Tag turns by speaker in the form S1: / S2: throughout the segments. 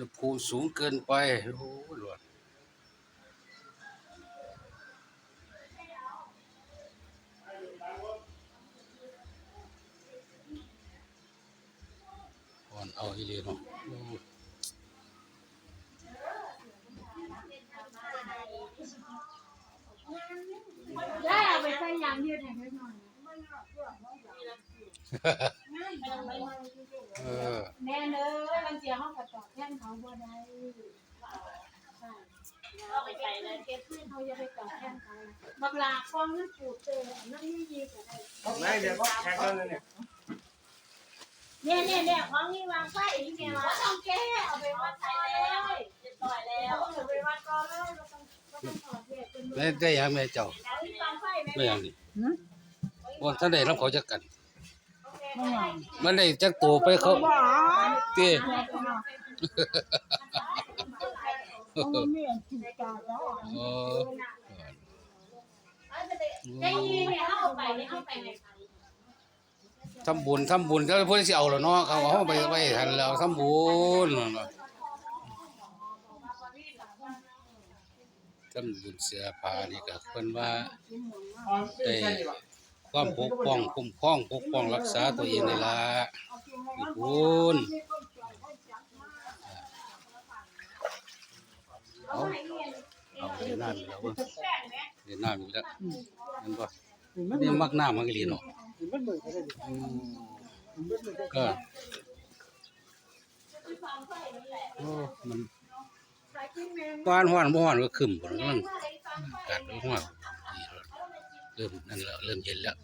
S1: ณหภูมิสูงเกินไป โอ้หลวนอ่อนเอาอีเลีเนาะโอ้
S2: ได้เอาไปใส่ยางยืดให้เล็กน้อย
S1: เออ
S2: แน่เด้อมัน เสียห้องกระจอกแท่นเขาบ่ได้เอาไปใส่เลยเก็บขึ้นเขาจะไปจอดแท่นเขาบักลาคองนั่นปูดเจอนั่นนี่ยีก็ได้
S3: ไม่เดี๋ยวก็แข่งกันเลยเนี่ย
S2: เนี่ยเนี่ยเนี่ยของนี่วางไฟนี่แม่ว่าต้องแก้เอาไปวัดใส่แล้วเรียบร้อยแล้วเอาไปวัดก่อนเลยเราต้องเราต้องถอดเด็กเป็น
S1: ได้ได้ยังแม่เจ้า
S2: เอาที่วางไฟแม่
S1: ได้ยังนี่ว่าท่านได้รับเขาจักกันมันได้จักตัวไปเขาเต้เออ
S2: ได้ยินเนี่ยเอาไปเนี่ยเอาไปไหน
S1: ทำบุญทำบุญแล้วพิ่นสิเอาแล้วเนาะเขาเอาไปไว้ทันแล้วทำบุญทำบุญเสื้อผ้านี่ก็เพิ่นว่าได้ความปกป้องคุ้มครองปกป้องรักษาตัวเองนี่ละบุญ เอาเอาเดี๋ยวน้ำอีกแล้วเว้ยเดี๋ยวน้ำอีกแล้วเห็นบ่นี่มักน้ำมันก็ดีเนาะอืมก็โอ้มันบ้านห้อนบ่ห้อนก็ขึ้นบ่มันกัดไปห้อนนี่เริ่มนั่นแล้วเริ่มเย็นแล้ว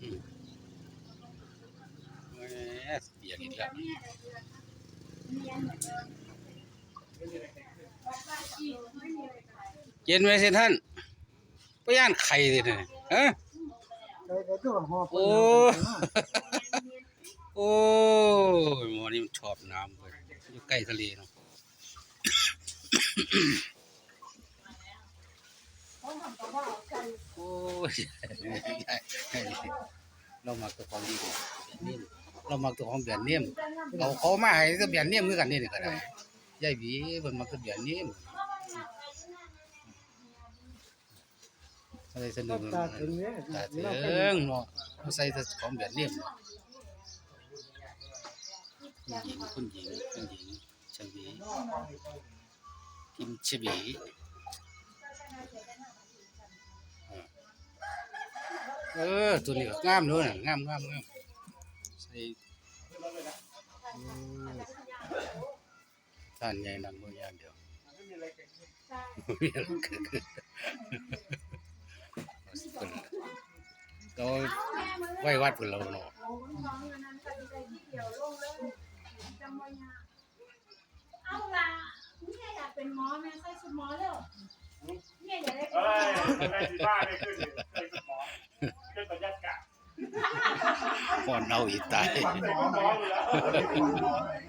S1: อืมแหมเปียกอีกแล้ว เย็นไหมเซนท่านไปย่านไข่ดิเนี่ยฮะโอ้โอ้ยหมอนี่มันชอบน้ำเลยอยู่ใกล้ทะเลเนาะโอ้ยเรามักตัวของดีกว่าเบียนเนียมเรามักตัวของเบียนเนียมเอาเขามาให้ก็เบียนเนียมคือกันนี่นี่ก็ได้ยายหวีเพิ่นมักตัวเบียนเนียม อะไรสนุกตาถึงเนี่ยตาถึงเนาะเอาใส่ของเบียนเนียมเนาะคุณหญิงคุณหญิงคุณหญิงชวีกิมชวีเออตัวนี้ก็งามด้วยนะงามงามงามใส่ท่านใหญ่นั่งบ่อย่างเดียวไม่มีอะไรเกิดขึ้น เราไว้วัดเพิ่นเราเนาะ
S2: เอาล่ะเนี่ยอยากเป็นหมอแม่ใส่ชุดหมอเร็วเนี่ยอยากได้เป็น
S3: เฮ้
S2: หมอย
S3: ได้สีบ้าได้ขึ้นเลยเคยสมองขึ้นบรรยากาศ
S1: ก่อนเอาอีกตาย
S3: หมอหมออยู่แล้ว